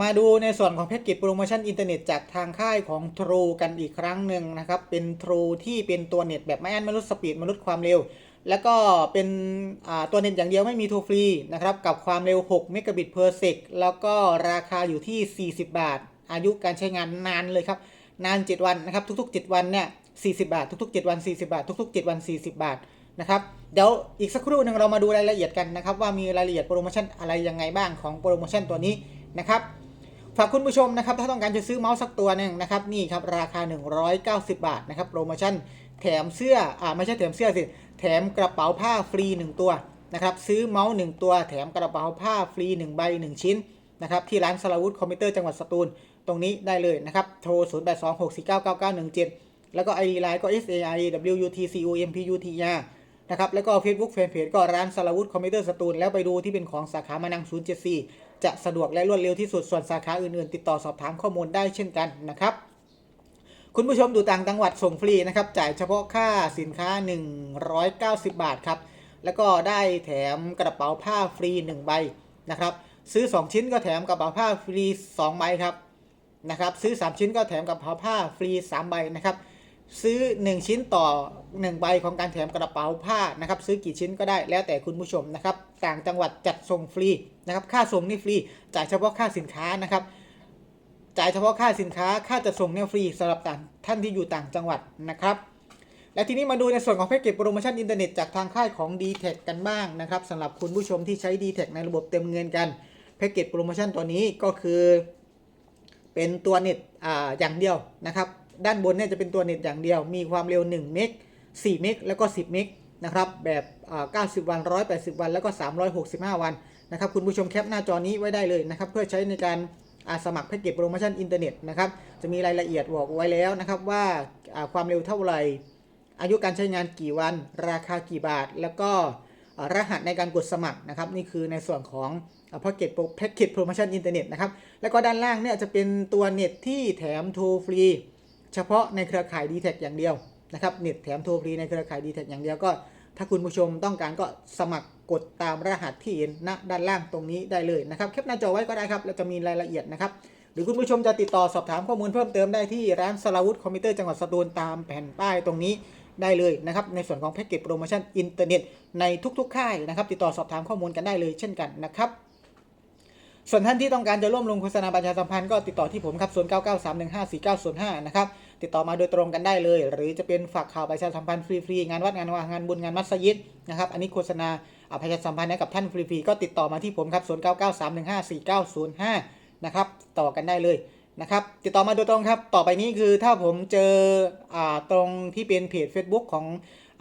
มาดูในส่วนของแพ็กเกจโปรโมชั่นอินเทอร์เน็ตจากทางค่ายของ True กันอีกครั้งหนึ่งนะครับ เป็น True ที่เป็นตัวเน็ตแบบไม่อั้นไม่ลดสปีดไม่ลดความเร็ว แล้วก็เป็นตัวเน็ตอย่างเดียวไม่มีโทรฟรีนะครับ กับความเร็ว 6 เมกะบิต per sec แล้วก็ราคาอยู่ที่ 40 บาท อายุการใช้งานนานเลยครับ นาน 7 วันนะครับ ทุก ๆ 7 วันเนี่ย 40 บาท ทุก ๆ 7 วัน 40 บาท ทุก ๆ 7 วัน 40 บาทนะครับเดี๋ยวอีกสักครู่หนึ่งเรามาดูรายละเอียดกันนะครับว่ามีรายละเอียดโปรโมชั่นอะไรยังไงบ้างของโปรโมชั่นตัวนี้นะครับ ฝากคุณผู้ชมนะครับถ้าต้องการจะซื้อเมาส์สักตัวหนึ่งนะครับนี่ครับราคา 190 บาทนะครับโปรโมชั่นแถมเสื้ออ่าไม่ใช่แถมเสื้อสิแถมกระเป๋าผ้าฟรี 1 ตัวนะครับซื้อเมาส์ 1 ตัว แถมกระเป๋าผ้าฟรี 1 ใบ 1 ชิ้นนะครับที่ร้านสลาวุธคอมพิวเตอร์จังหวัดสตูล ตรงนี้ได้เลยนะครับโทร 0826499917 แล้วก็ ID Line ก็ S A I W U T C O M P U T R นะครับแล้วก็ Facebook Fanpage ก็ร้านสลาวุธคอมพิวเตอร์สตูลแล้วไปดูที่เป็นของสาขามานัง074 จะสะดวกและรวดเร็วที่สุดส่วนสาขาอื่นๆ ติดต่อสอบถามข้อมูลได้เช่นกันนะครับคุณผู้ชมดูต่างจังหวัดส่งฟรีนะครับ จ่ายเฉพาะค่าสินค้า 190 บาทครับ แล้วก็ได้แถมกระเป๋าผ้าฟรี 1 ใบนะครับ ซื้อ 2 ชิ้นก็แถมกระเป๋าผ้าฟรี 2 ใบครับนะครับ ซื้อ 3 ชิ้นก็แถมกระเป๋าผ้าฟรี 3 ใบนะครับ ซื้อ 1 ชิ้นต่อ 1 ใบของการแถมกระเป๋าผ้านะครับซื้อกี่ชิ้นก็ได้แล้วแต่คุณผู้ชมนะครับต่างจังหวัดจัดส่งฟรีนะครับค่าส่งนี่ฟรีจ่ายเฉพาะค่าสินค้านะครับจ่ายเฉพาะค่าสินค้าค่าจัดส่งเนี่ยฟรีสำหรับต่างท่านที่อยู่ต่างจังหวัดนะครับ และทีนี้มาดูในส่วนของแพ็กเกจโปรโมชั่นอินเทอร์เน็ตจากทางค่ายของ d t แทกันบ้างนะครับสำหรับคุณผู้ชมที่ใช้ d t แทในระบบเต็มเงินกันแพ็กเกจโปรโมชั่นตัวนี้ก็คือ เป็นตัวเน็ตอ่าอย่างเดียวนะครับ ด้านบนเนี่ยจะเป็นตัวเน็ตอย่างเดียว มีความเร็ว 1 เมก 4 เมก แล้วก็ 10 เมกนะครับ แบบอ่า90 วัน 180 วัน แล้วก็ 365 วันนะครับ คุณผู้ชมแคปหน้าจอนี้ไว้ได้เลยนะครับ เพื่อใช้ในการาสมัครแพ็กเกจโปรโมชั่นอินเทอร์เน็ตนะครับ จะมีรายละเอียดบอกไว้แล้วนะครับว่าาความเร็วเท่าไหร่ อายุการใช้งานกี่วัน ราคากี่บาท แล้วก็รหัสในการกดสมัครนะครับ นี่คือในส่วนของแพ็กเกจแพ็กเกจโปรโมชั่นอินเทอร์เน็ตนะครับ แล้วก็ด้านล่างเนี่ยจะเป็นตัวเน็ตที่แถมโทรฟรี เฉพาะในเครือข่าย d t แทอย่างเดียวนะครับเน็ตแถมโทรฟรีในเครือข่าย d t แทอย่างเดียวก็ ถ้าคุณผู้ชมต้องการก็สมัครกดตามรหัสที่เห็นณด้านล่างตรงนี้ได้เลยนะครับแคปหน้าจอไว้ก็ได้ครับแล้วจะมีรายละเอียดนะครับหรือคุณผู้ชมจะติดต่อสอบถามข้อมูลเพิ่มเติมได้ที่ร้านสลาวุธคอมพิวเตอร์จังหวัดสตูลตามแผ่นป้ายตรงนี้ได้เลยนะครับในส่วนของแพ็กเกจโปรโมชั่นอินเทอร์เน็ตในทุกๆ ค่ายนะครับติดต่อสอบถามข้อมูลกันได้เลยเช่นกันนะครับส่วนท่านที่ต้องการจะร่วมลงโฆษณาประชาสัมพันธ์ก็ติดต่อที่ผมครับ 0993154905 นะครับ ติดต่อมาโดยตรงกันได้เลย หรือจะเป็นฝากข่าวประชาสัมพันธ์ฟรีๆงานวัดงานวางานบุญงานมัสยิดนะครับอันนี้โฆษณาอ่าประชาสัมพันธ์ให้กับท่านฟรีๆก็ติดต่อมาที่ผมครับ0993154905นะครับต่อกันได้เลยนะครับติดต่อมาโดยตรงครับ ต่อไปนี้คือถ้าผมเจออ่าตรงที่เป็นเพจ Facebook ของ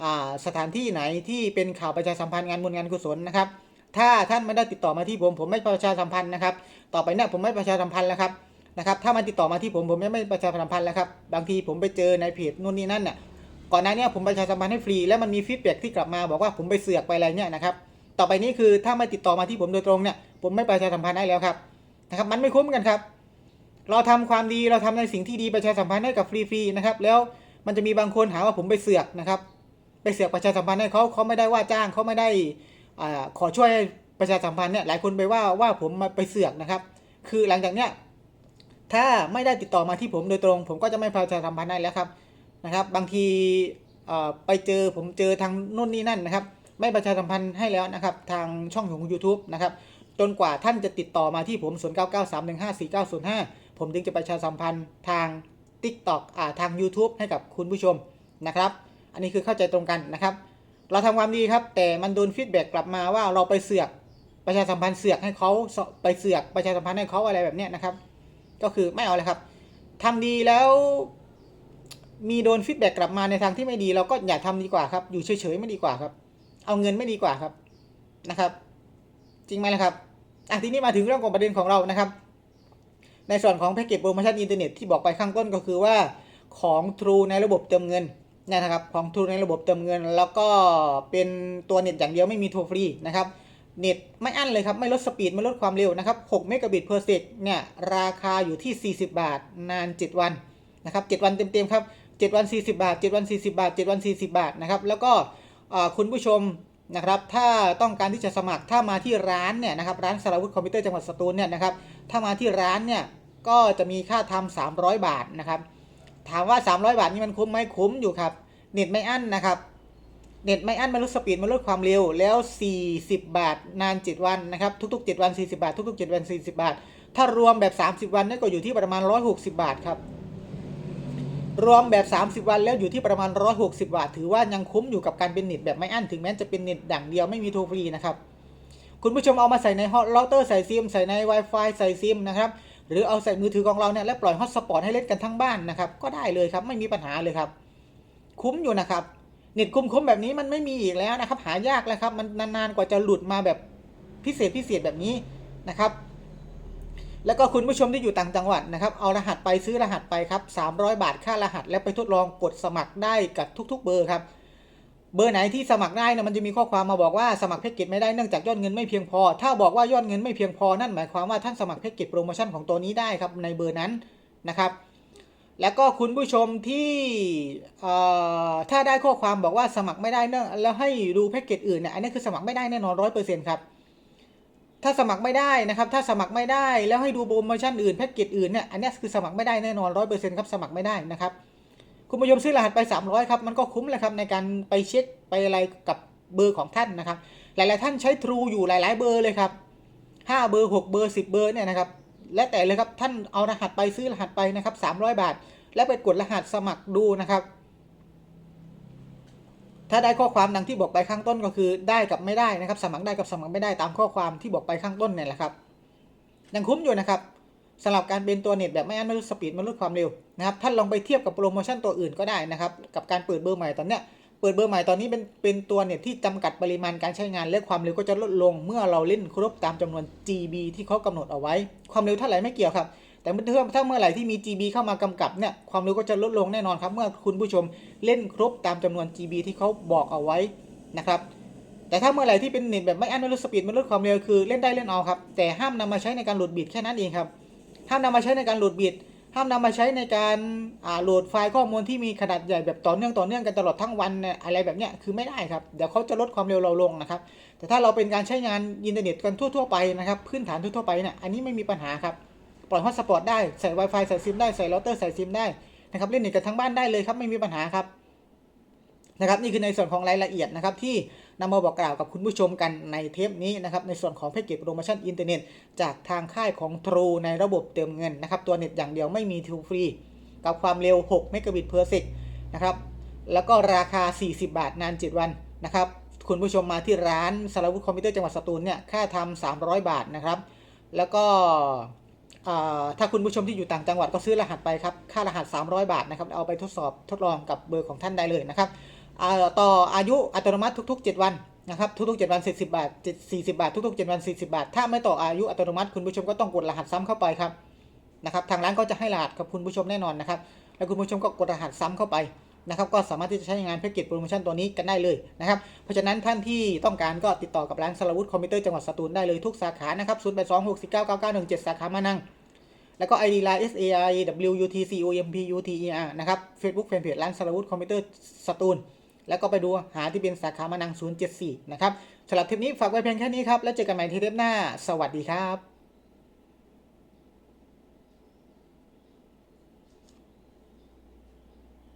อ่าสถานที่ไหนที่เป็นข่าวประชาสัมพันธ์งานบุญงานกุศลนะครับ ถ้าท่านไม่ได้ติดต่อมาที่ผมผมไม่ประชาสัมพันธ์นะครับ ต่อไปเนี่ยผมไม่ประชาสัมพันธ์แล้วครับ นะครับถ้ามันติดต่อมาที่ผมผมไม่ไม่ประชาสัมพันธ์แล้วครับบางทีผมไปเจอในเพจนู่นนี่นั่นเนี่ยก่อนหน้านี้ผมประชาสัมพันธ์ให้ฟรีแล้วมันมีฟีดแบ็กที่กลับมาบอกว่าผมไปเสือกไปอะไรเนี่ยนะครับต่อไปนี้คือถ้าไม่ติดต่อมาที่ผมโดยตรงเนี่ยผมไม่ประชาสัมพันธ์ให้แล้วครับนะครับมันไม่คุ้มกันครับ เราทำความดีเราทำในสิ่งที่ดีประชาสัมพันธ์ให้กับฟรีๆนะครับแล้วมันจะมีบางคนหาว่าผมไปเสือกนะครับไปเสือกประชาสัมพันธ์ให้เขาเขาไม่ได้ว่าจ้างเขาไม่ได้อ่าขอช่วยประชาสัมพันธ์เนี่ยหลายคนไปว่าว่าผมมาไปเสือกนะครับ คือหลังจากเนี้ย ถ้าไม่ได้ติดต่อมาที่ผมโดยตรง ผมก็จะไม่ประชาสัมพันธ์ให้แล้วครับนะครับ บางทีไปเจอผมเจอทางนู่นนี่นั่นนะครับ ไม่ประชาสัมพันธ์ให้แล้วนะครับ ทางช่องของ YouTube นะครับ จนกว่าท่านจะติดต่อมาที่ผม 0 9 9 3 1 5 4 9 0 5 ผมถึงจะประชาสัมพันธ์ทาง TikTok อ่าทาง YouTube ให้กับคุณผู้ชมนะครับ อันนี้คือเข้าใจตรงกันนะครับ เราทำความดีครับ แต่มันโดนฟีดแบ็กกลับมาว่าเราไปเสือกประชาสัมพันธ์เสือกให้เขาไปเสือกประชาสัมพันธ์ให้เขาอะไรแบบนี้นะครับ ก็คือไม่เอาเลยครับทำดีแล้วมีโดนฟีดแบ็กกลับมาในทางที่ไม่ดี เราก็อย่าทำดีกว่าครับ อยู่เฉยๆไม่ดีกว่าครับ เอาเงินไม่ดีกว่าครับนะครับ จริงไหมล่ะครับอะทีนี้มาถึงเรื่องของประเด็นของเรานะครับ ในส่วนของแพ็กเกจโปรโมชั่นอินเทอร์เน็ตที่บอกไปข้างต้นก็คือว่าของ True ในระบบเติมเงินนะครับของ True ในระบบเติมเงิน แล้วก็เป็นตัวเน็ตอย่างเดียวไม่มีโทรฟรีนะครับ เน็ตไม่อั้นเลยครับ ไม่ลดสปีด ไม่ลดความเร็วนะครับ 6 เมกะบิต per sec เนี่ย ราคาอยู่ที่ 40 บาท นาน 7 วันนะครับ 7 วันเต็มๆครับ 7 วัน 40 บาท 7 วัน 40 บาท 7 วัน 40 บาทนะครับ แล้วก็คุณผู้ชมนะครับ ถ้าต้องการที่จะสมัคร ถ้ามาที่ร้านเนี่ยนะครับ ร้านสารวุฒิคอมพิวเตอร์จังหวัดสตูลเนี่ยนะครับ ถ้ามาที่ร้านเนี่ยก็จะมีค่าทำ300 บาทนะครับ ถามว่า 300 บาทนี่มันคุ้มไหมคุ้มอยู่ครับ เน็ตไม่อั้นนะครับ เน็ตไม่อั้นไมันลดสปีดไมันลดความเร็วแล้ว 40 บาท นาน 7 วันนะครับทุก ๆ 7 วัน 40 บาท ทุก ๆ 7 วัน 40 บาท ถ้ารวมแบบ 30 วันนี่ก็อยู่ที่ประมาณ 160 บาทครับรวมแบบ 30 วันแล้วอยู่ที่ประมาณ 160 บาท ถือว่ายังคุ้มอยู่กับการเป็นเน็ตแบบไม่อั้นถึงแม้จะเป็นเน็ตดั่งเดียวไม่มีโทรฟรีนะครับคุณผู้ชมเอามาใส่ในฮอตเราเตอร์ใส่ซิมใส่ใน Wi-Fi ใส่ซิมนะครับหรือเอาใส่มือถือของเราเนี่ยแล้วปล่อยฮอตสปอตให้เล่นกันทั้งบ้านนะครับก็ได้เลยครับไม่มีปัญหาเลยครับ คุ้มอยู่นะครับ เน็ตคุ้มๆแบบนี้มันไม่มีอีกแล้วนะครับ หายากแล้วครับ มันนานๆกว่าจะหลุดมาแบบพิเศษพิเศษแบบนี้นะครับ แล้วก็คุณผู้ชมที่อยู่ต่างจังหวัดนะครับ เอารหัสไปซื้อรหัสไปครับ300 บาทค่ารหัส แล้วไปทดลองกดสมัครได้กับทุก ๆ เบอร์ครับเบอร์ไหนที่สมัครได้นะมันจะมีข้อความมาบอกว่าสมัครแพ็กเกจไม่ได้เนื่องจากยอดเงินไม่เพียงพอ ถ้าบอกว่ายอดเงินไม่เพียงพอนั่นหมายความว่าท่านสมัครแพ็กเกจโปรโมชั่นของตัวนี้ได้ครับในเบอร์นั้นนะครับ แล้วก็คุณผู้ชมที่ถ้าได้ข้อความบอกว่าสมัครไม่ได้เนื่องแล้วให้ดูแพ็กเกจอื่นเนี่ยอันนี้คือสมัครไม่ได้แน่นอนร้อยเปอร์เซ็นต์ครับถ้าสมัครไม่ได้นะครับ ถ้าสมัครไม่ได้แล้วให้ดูโปรโมชั่นอื่นแพ็กเกจอื่นเนี่ยอันนี้คือสมัครไม่ได้แน่นอนร้อยเปอร์เซ็นต์ครับสมัครไม่ได้นะครับคุณผู้ชมซื้อรหัสไป 300ครับมันก็คุ้มเลยครับในการไปเช็คไปอะไรกับเบอร์ของท่านนะครับ หลาย ๆ ท่านใช้ True อยู่หลาย ๆ เบอร์เลยครับ5เบอร์ 6 เบอร์ 10 เบอร์เนี่ยนะครับ และแต่เลยครับท่านเอารหัสไปซื้อรหัสไปนะครับ 300 บาท แล้วไปกดรหัสสมัครดูนะครับ ถ้าได้ข้อความดังที่บอกไปข้างต้นก็คือได้กับไม่ได้นะครับ สมัครได้กับสมัครไม่ได้ตามข้อความที่บอกไปข้างต้นเนี่ยแหละครับยังคุ้มอยู่นะครับสำหรับการเป็นตัวเน็ตแบบไม่อั้นไม่ลดสปีดไม่ลดความเร็วนะครับท่านลองไปเทียบกับโปรโมชั่นตัวอื่นก็ได้นะครับ กับการเปิดเบอร์ใหม่ตอนเนี้ย เปิดเบอร์ใหม่ตอนนี้เป็นเป็นตัวเน็ตที่จำกัดปริมาณการใช้งานและความเร็วก็จะลดลง เมื่อเราเล่นครบตามจำนวน GB ที่เขากำหนดเอาไว้ ความเร็วเท่าไหร่ไม่เกี่ยวครับ แต่เมื่อถ้าเมื่อไหร่ที่มี GB เข้ามากำกับเนี่ยความเร็วก็จะลดลงแน่นอนครับเมื่อคุณผู้ชมเล่นครบตามจำนวน GB ที่เขาบอกเอาไว้นะครับแต่ถ้าเมื่อไหร่ที่เป็นเน็ตแบบไม่อั้นไม่ลดสปีดไม่ลดความเร็วคือเล่นได้เล่นเอาครับแต่ห้ามนำมาใช้ในการโหลดบิตแค่นั้นเองครับห้ามนำมาใช้ในการโหลดบิต ห้ามนำมาใช้ในการโหลดไฟล์ข้อมูลที่มีขนาดใหญ่แบบต่อเนื่องต่อเนื่องกันตลอดทั้งวันเนี่ยอะไรแบบเนี้ยคือไม่ได้ครับเดี๋ยวเขาจะลดความเร็วเราลงนะครับ แต่ถ้าเราเป็นการใช้งานอินเทอร์เน็ตกันทั่วๆไปนะครับพื้นฐานทั่วๆไปเนี่ยอันนี้ไม่มีปัญหาครับปล่อยฮอตสปอตได้ใส่ Wi-Fi ใส่ซิมได้ใส่เราเตอร์ใส่ซิมได้นะครับเล่นเน็ตกันทั้งบ้านได้เลยครับไม่มีปัญหาครับนะครับนี่คือในส่วนของรายละเอียดนะครับที่ นำมาบอกกล่าวกับคุณผู้ชมกันในเทปนี้นะครับในส่วนของแพ็กเกจโปรโมชั่นอินเทอร์เน็ตจากทางค่ายของ True ในระบบเติมเงินนะครับตัวเน็ตอย่างเดียวไม่มีทูฟรีกับความเร็ว6เมกะบิต per sec นะครับแล้วก็ราคา 40 บาทนาน 7 วันนะครับคุณผู้ชมมาที่ร้านสารวุฒิคอมพิวเตอร์จังหวัดสตูลเนี่ยค่าทำ300 บาทนะครับ แล้วก็ถ้าคุณผู้ชมที่อยู่ต่างจังหวัดก็ซื้อรหัสไปครับ ค่ารหัส 300 บาทนะครับ เอาไปทดสอบทดลองกับเบอร์ของท่านได้เลยนะครับ ต่ออายุอัตโนมัติทุก ๆ 7 วันนะครับทุกๆ7วัน40บาท40 บาท ทุกๆ7วัน40 บาท ถ้าไม่ต่ออายุอัตโนมัติคุณผู้ชมก็ต้องกดรหัสซ้ำเข้าไปครับนะครับทางร้านก็จะให้รหัสกับคุณผู้ชมแน่นอนนะครับแล้วคุณผู้ชมก็กดรหัสซ้ำเข้าไปนะครับก็สามารถที่จะใช้งานแพ็กเกจโปรโมชั่นตัวนี้กันได้เลยนะครับเพราะฉะนั้นท่านที่ต้องการก็ติดต่อกับร้านสาวุฒคอมพิวเตอร์จังหวัดสตูลได้เลยทุกสาขานะครับ0 8 2 6 4 9 9 9 1 7 สาขามานังแล้วก็ ID line S A I W U T C O M P U T E R นะครับ Facebook Fanpage ร้านสาวุฒิคอมพิวเตอร์สตูล แล้วก็ไปดูหาที่เป็นสาขามานัง074 นะครับสำหรับเทปนี้ฝากไว้เพียงแค่นี้ครับ แล้วเจอกันใหม่ที่เทปหน้า สวัสดีครับ